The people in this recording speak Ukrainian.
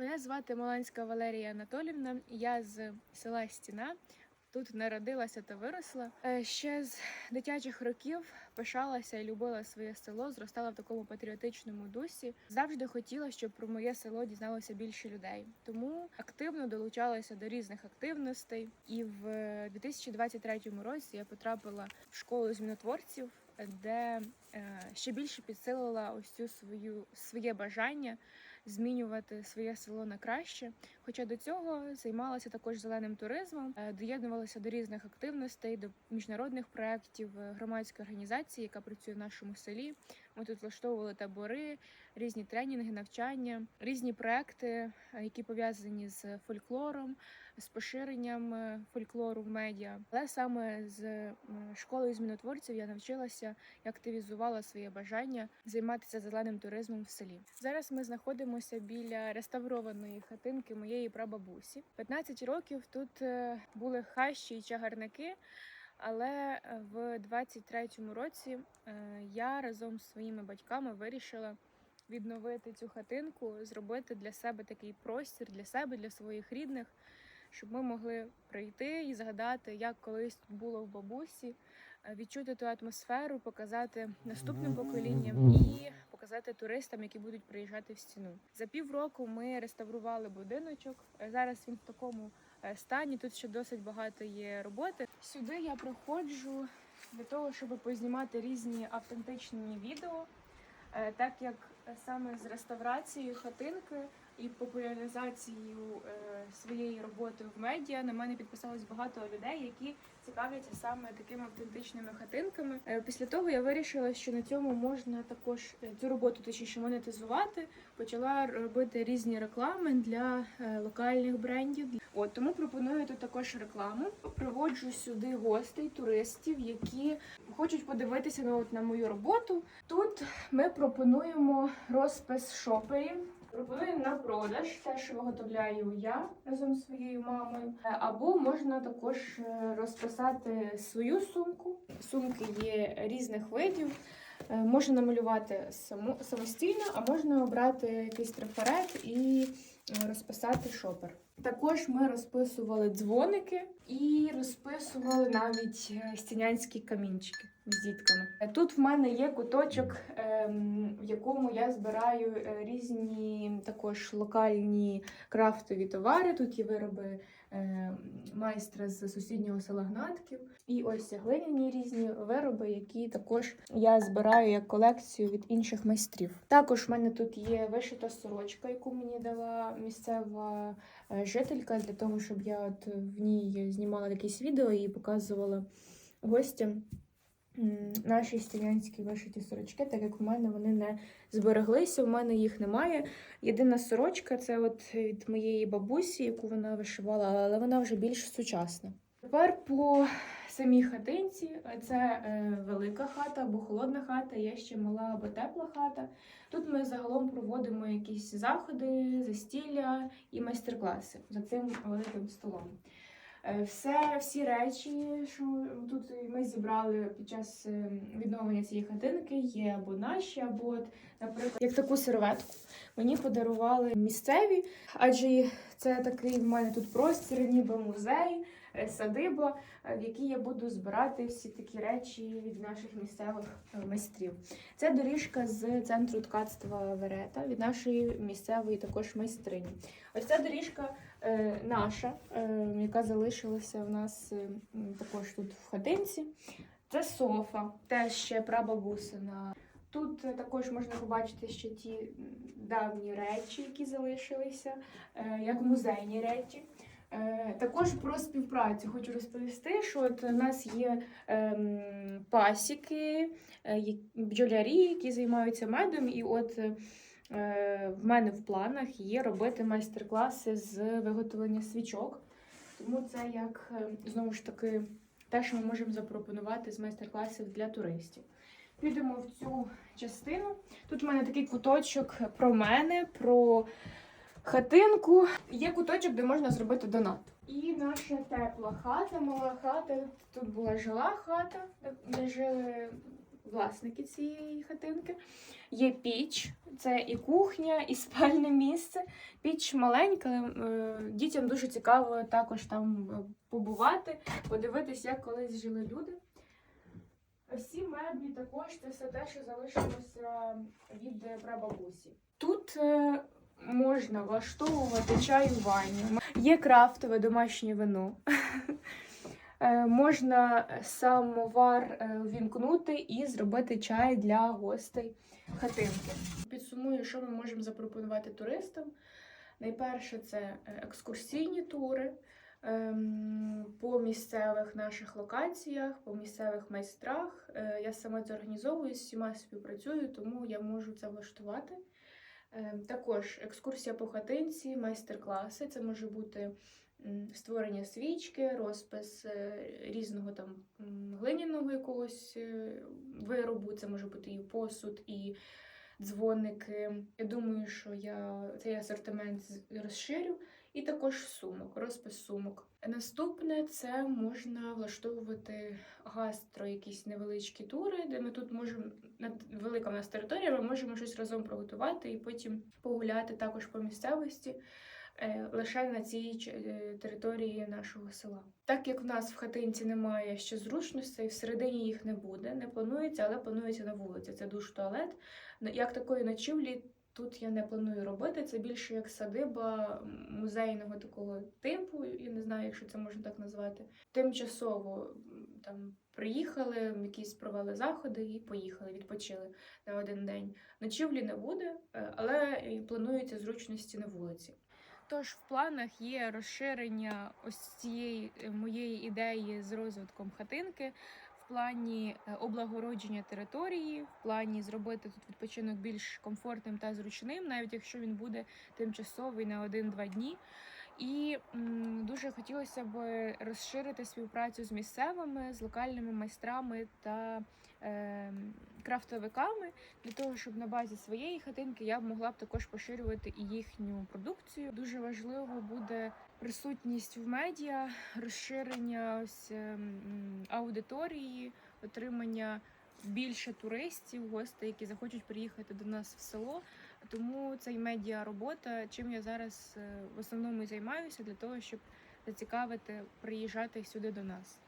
Мене звати Маланська Валерія Анатолівна. Я з села Стіна. Тут народилася та виросла. Е, Ще з дитячих років пишалася і любила своє село, зростала в такому патріотичному дусі. Завжди хотіла, щоб про моє село дізналося більше людей. Тому активно долучалася до різних активностей. І в 2023 році я потрапила в школу змінотворців, де е, ще більше підсилила ось цю свою своє бажання змінювати своє село на краще. Хоча до цього займалася також зеленим туризмом, е, доєднувалася до різних активностей, до міжнародних проєктів е, громадської організації, яка працює в нашому селі. Ми тут влаштовували табори, різні тренінги, навчання, різні проекти, е, які пов'язані з фольклором, з поширенням фольклору в медіа. Але саме з школою змінотворців я навчилася і активізувала своє бажання займатися зеленим туризмом в селі. Зараз ми знаходимося біля реставрованої хатинки моєї прабабусі. 15 років тут е, були хащі і чагарники. Але е, в 23-му році е, я разом з своїми батьками вирішила відновити цю хатинку, зробити для себе такий простір для себе, для своїх рідних, щоб ми могли прийти і згадати, як колись тут було в бабусі, відчути ту атмосферу, показати наступним поколінням і показати туристам, які будуть приїжджати в стіну. За півроку ми реставрували будиночок. Е, Зараз він в такому е, стані. Тут ще досить багато є роботи. Сюди я приходжу для того, щоб познімати різні автентичні відео, Е, так як саме з реставрацією хатинки і популяризацією е, своєї роботи в медіа на мене підписалось багато людей, які цікавляться саме такими автентичними хатинками. Е, Після того я вирішила, що на цьому можна також е, цю роботу точніше монетизувати. Почала робити різні реклами для локальних брендів. От тому пропоную тут також рекламу. Приводжу сюди гостей, туристів, які хочуть подивитися на, от, на мою роботу. Тут ми пропонуємо розпис шоперів. Пропоную на продаж те, що виготовляю я разом з своєю мамою. Е, Або можна також е, розписати свою сумку. Сумки є різних видів. Е, Можна намалювати самостійно, а можна обрати якийсь трафарет і розписати шопер. Також ми розписували дзвоники і розписували навіть е, стінянські камінчики з дітками. Е, Тут в мене є куточок, ем, в якому я збираю е, різні також локальні крафтові товари. Тут є вироби майстра з сусіднього села Гнатків. І ось глиняні різні вироби, які також я збираю як колекцію від інших майстрів. Також в мене тут є вишита сорочка, яку мені дала місцева е, жителька для того, щоб я от в ній знімала якісь відео і показувала гостям наші стілянські вишиті сорочки, так як в мене вони не збереглися, в мене їх немає. Єдина сорочка це от від моєї бабусі, яку вона вишивала, але вона вже більш сучасна. Тепер по самій хатинці це е, велика хата або холодна хата, є ще мала або тепла хата. Тут ми загалом проводимо якісь заходи, застілля і майстер-класи за цим великим столом. Е, Все, всі речі, що тут ми зібрали під час е, відновлення цієї хатинки, є або наші, або, от, наприклад, як таку серветку мені подарували місцеві, адже це такий в мене тут простір, ніби музей, е, садиба, е, в якій я буду збирати всі такі речі від наших місцевих майстрів. Це доріжка з центру ткацтва Верета від нашої місцевої також майстрині. Ось ця доріжка наша, е, яка залишилася в нас е, також тут в хатинці. Це софа, теж ще прабабусина. Тут е, також можна побачити ще ті давні речі, які залишилися, е, як музейні речі. Е, Також про співпрацю хочу розповісти, що от у нас є ем, пасіки, е, бджолярі, які займаються медом, і от е, в мене в планах є робити майстер-класи з виготовлення свічок. Тому це як е, знову ж таки те, що ми можемо запропонувати з майстер-класів для туристів. Підемо в цю частину. Тут в мене такий куточок про мене, про хатинку. Є куточок, де можна зробити донат. І наша тепла хата, мала хата. Тут була жила хата, де жили власники цієї хатинки. Є піч, це і кухня, і спальне місце. Піч маленька, але е, дітям дуже цікаво також там е, побувати, подивитись, як колись жили люди. Всі меблі також це все те, що залишилося від прабабусі. Тут е, можна влаштовувати чаювання, є крафтове домашнє вино. Е, Можна самовар е, ввімкнути і зробити чай для гостей хатинки. Підсумую, що ми можемо запропонувати туристам. Найперше це е, екскурсійні тури ем, по місцевих наших локаціях, по місцевих майстрах. Е, Я сама це організовую, з всіма співпрацюю, тому я можу це влаштувати. Ем, Також екскурсія по хатинці, майстер-класи. Це може бути створення свічки, розпис е, різного там глиняного якогось е, виробу. Це може бути і посуд, і дзвоники. Я думаю, що я цей асортимент розширю. І також сумок, розпис сумок. Наступне це можна влаштовувати гастро, якісь невеличкі тури, де ми тут можемо велика в нас територія, ми можемо щось разом приготувати і потім погуляти також по місцевості. Е, Лише на цій е, території нашого села. Так як в нас в хатинці немає ще зручностей, всередині їх не буде, не планується, але планується на вулиці. Це душ туалет. Ну, Як такої ночівлі тут я не планую робити. Це більше як садиба музейного такого типу. Я не знаю, якщо це можна так назвати. Тимчасово там приїхали, якісь провели заходи і поїхали, відпочили на один день. Ночівлі не буде, е, але і плануються зручності на вулиці. Тож в планах є розширення ось цієї е, моєї ідеї з розвитком хатинки. В плані е, облагородження території, в плані зробити тут відпочинок більш комфортним та зручним, навіть якщо він буде тимчасовий на один-два дні. І м, дуже хотілося б розширити співпрацю з місцевими, з локальними майстрами та е, крафтовиками для того, щоб на базі своєї хатинки я б могла б також поширювати і їхню продукцію. Дуже важливо буде присутність в медіа, розширення ось ем, аудиторії, отримання більше туристів, гостей, які захочуть приїхати до нас в село. Тому це й медіа робота, чим я зараз е, в основному і займаюся для того, щоб зацікавити приїжджати сюди до нас.